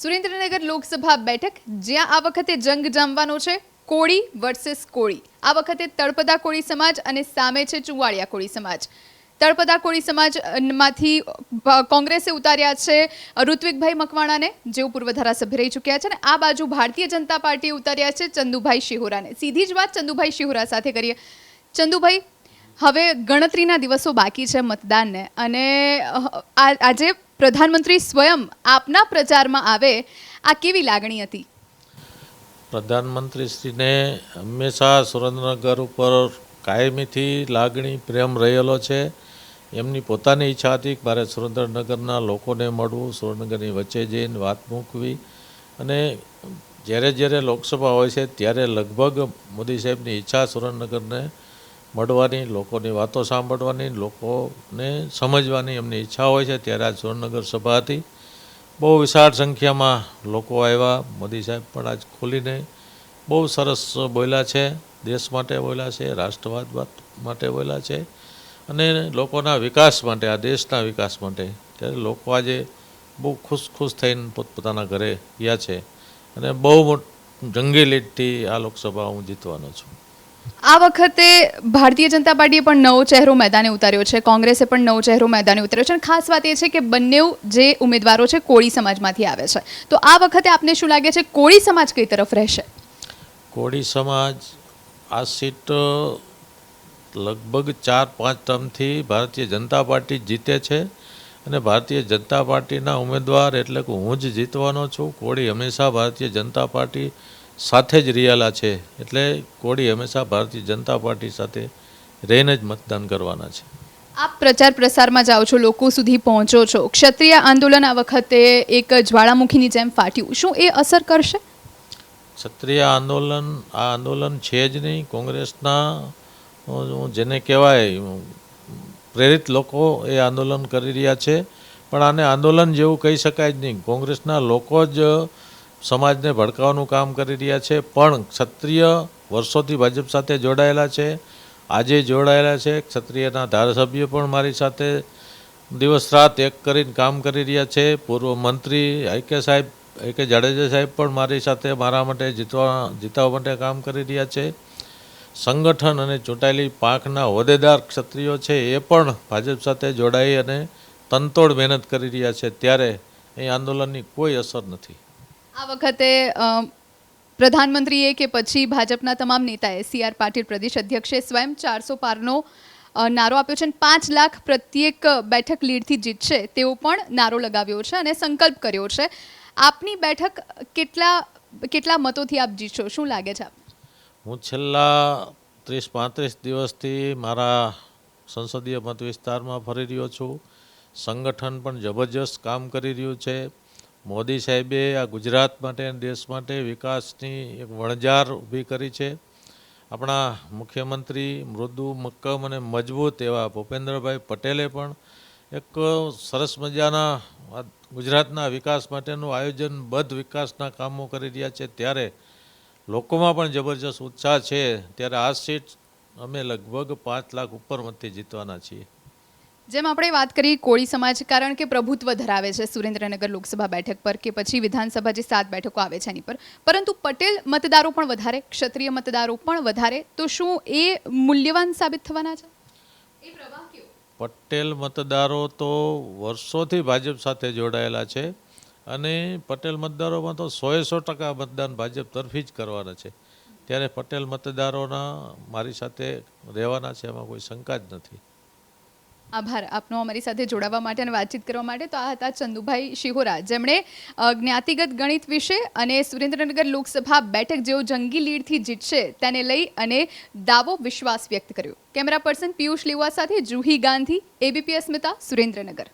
સુરેન્દ્રનગર લોકસભા બેઠક, જ્યાં આ વખતે જંગ જામવાનો છે. કોળી વર્સેસ કોળી. આ વખતે તળપદા કોળી સમાજ અને સામે છે ચુવાડિયા કોળી સમાજ. તળપદા કોળી સમાજમાંથી કોંગ્રેસે ઉતાર્યા છે ઋત્વિકભાઈ મકવાણાને, જેઓ પૂર્વ ધારાસભ્ય રહી ચૂક્યા છે અને આ બાજુ ભારતીય જનતા પાર્ટીએ ઉતાર્યા છે ચંદુભાઈ શિહોરાને. સીધી જ વાત ચંદુભાઈ શિહોરા સાથે કરીએ. ચંદુભાઈ, હવે ગણતરીના દિવસો બાકી છે મતદાનને અને આજે પ્રધાનમંત્રી સ્વયં આપના પ્રચારમાં આવે, આ કેવી લાગણી હતી? પ્રધાનમંત્રીશ્રીને હંમેશા સુરેન્દ્રનગર ઉપર કાયમીથી લાગણી, પ્રેમ રહેલો છે. એમની પોતાની ઈચ્છા હતી કે મારે સુરેન્દ્રનગરના લોકોને મળવું, સુરેન્દ્રનગરની વચ્ચે જઈને વાત મૂકવી. અને જ્યારે જ્યારે લોકસભા હોય છે, ત્યારે લગભગ મોદી સાહેબની ઈચ્છા સુરેન્દ્રનગરને મળવાની, લોકોની વાતો સાંભળવાની, લોકોને સમજવાની એમની ઈચ્છા હોય છે. ત્યારે આ સુરેન્દ્રનગર સભા હતી. બહુ વિશાળ સંખ્યામાં લોકો આવ્યા. મોદી સાહેબ પણ આજ ખોલીને બહુ સરસ બોલ્યા છે. દેશ માટે બોલ્યા છે, રાષ્ટ્રવાદ માટે બોલ્યા છે અને લોકોના વિકાસ માટે, આ દેશના વિકાસ માટે. ત્યારે લોકો આજે બહુ ખુશ ખુશ થઈને પોતપોતાના ઘરે ગયા છે. અને બહુ મોટ, જંગી લીડથી આ લોકસભા હું જીતવાનો છું. આ વખતે ભારતીય જનતા પાર્ટીએ પણ નવો ચહેરો મેદાને ઉતાર્યો છે. કોંગ્રેસે પણ નવો ચહેરો મેદાને ઉતાર્યો છે અને ખાસ વાત એ છે કે બંને જે ઉમેદવારો છે કોળી સમાજમાંથી આવે છે. તો આ વખતે આપને શું લાગે છે? કોળી સમાજ કઈ તરફ રહેશે? કોળી સમાજ, આ સીટ લગભગ ચાર પાંચ ટર્મથી ભારતીય જનતા પાર્ટી જીતે છે અને ભારતીય જનતા પાર્ટીના ઉમેદવાર એટલે કે હું જ જીતવાનો છું. કોળી હંમેશા ભારતીય જનતા પાર્ટી સાથે જ રિયાલા છે. એટલે કોળી હંમેશા ભારતીય જનતા પાર્ટી સાથે રહીને જ મતદાન કરવાના છે. આપ પ્રચાર પ્રસારમાં જાઓ છો લોકો સુધી પહોંચો છો. ક્ષત્રિય આંદોલન આ વખતે એક જ્વાળામુખીની જેમ ફાટ્યું. શું એ અસર કરશે? ક્ષત્રિય આંદોલન આ આંદોલન છે જ નહીં. કોંગ્રેસના જેને કહેવાય પ્રેરિત લોકો એ આંદોલન કરી રહ્યા છે. પણ આને આંદોલન જેવું કહી શકાય જ નહીં. કોંગ્રેસના લોકો જ સમાજને ભડકાવવાનું કામ કરી રહ્યા છે, પણ ક્ષત્રિય વર્ષોથી ભાજપ સાથે જોડાયેલા છે. આજે જોડાયેલા છે. ક્ષત્રિયના ધારાસભ્યો પણ મારી સાથે દિવસ રાત એક કરીને કામ કરી રહ્યા છે. પૂર્વ મંત્રી આઈકે સાહેબ આઈકે જાડેજા સાહેબ પણ મારી સાથે મારા માટે જીતવા જીતવા માટે કામ કરી રહ્યા છે. સંગઠન અને ચૂંટાયેલી પાંખના હોદ્દેદાર ક્ષત્રિયો છે એ પણ ભાજપ સાથે જોડાઈ અને તનતોડ મહેનત કરી રહ્યા છે. ત્યારે અહીં આંદોલનની કોઈ અસર નથી. આ વખતે પ્રધાનમંત્રીએ કે પછી ભાજપના તમામ નેતાએ સી આર પાટીલ પ્રદેશ અધ્યક્ષે સ્વયં ચારસો પારનો નારો આપ્યો છે અને પાંચ લાખ પ્રત્યેક બેઠક લીડથી જીતશે તેવો પણ નારો લગાવ્યો છે અને સંકલ્પ કર્યો છે. આપની બેઠક કેટલા કેટલા મતોથી આપ જીતશો? શું લાગે છે હું છેલ્લા ત્રીસ, પાંત્રીસ દિવસથી મારા સંસદીય મત વિસ્તારમાં ફરી રહ્યો છું. સંગઠન પણ જબરજસ્ત કામ કરી રહ્યું છે. મોદી સાહેબે આ ગુજરાત માટે દેશ માટે વિકાસની એક વણઝાર ઊભી કરી છે. આપણા મુખ્યમંત્રી મૃદુ મક્કમ અને મજબૂત એવા ભૂપેન્દ્રભાઈ પટેલે પણ એક સરસ મજાના ગુજરાતના વિકાસ માટેનું આયોજનબદ્ધ વિકાસના કામો કરી રહ્યા છે. ત્યારે લોકોમાં પણ જબરજસ્ત ઉત્સાહ છે. ત્યારે આ સીટ અમે લગભગ પાંચ લાખ ઉપર મતથી જીતવાના છીએ. જેમ આપણે વાત કરી કોળી સમાજ, કારણ કે પ્રભુત્વ ધરાવે છે સુરેન્દ્રનગર લોકસભા બેઠક પર કે પછી વિધાનસભા જે સાત બેઠકો આવે છે એની પર. પરંતુ પટેલ મતદારો પણ વધારે, ક્ષત્રિય મતદારો પણ વધારે. તો શું એ મૂલ્યવાન સાબિત થવાના છે? પટેલ મતદારો તો વર્ષોથી ભાજપ સાથે જોડાયેલા છે અને પટેલ મતદારોમાં તો સોએ સો ટકા મતદાન ભાજપ તરફી જ કરવાના છે. ત્યારે પટેલ મતદારોના મારી સાથે રહેવાના છે, એમાં કોઈ શંકા જ નથી. આભાર આપનો અમારી સાથે જોડાવા માટે અને વાતચીત કરવા માટે. તો આ હતા ચંદુભાઈ શિહોરા. જેમણે જ્ઞાતિગત ગણિત વિશે અને સુરેન્દ્રનગર લોકસભા બેઠક જેઓ જંગી લીડથી જીતશે તેને લઈ અને દાવો વિશ્વાસ વ્યક્ત કર્યો. કેમેરા પર્સન પિયુષ લીવા સાથે જુહી ગાંધી, એબીપી અસ્મિતા, સુરેન્દ્રનગર.